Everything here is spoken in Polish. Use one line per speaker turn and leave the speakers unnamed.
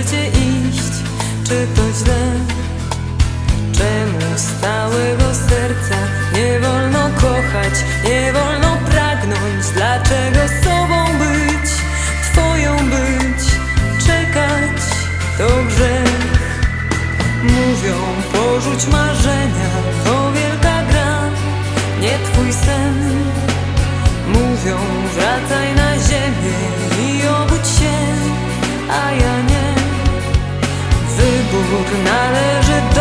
życie iść, czy to źle? Czemu stałego serca nie wolno kochać, nie wolno pragnąć? Dlaczego z sobą być, twoją być, czekać to grzech? Mówią porzuć marzenia, to wielka gra, nie twój sen. Mówią wracaj należy do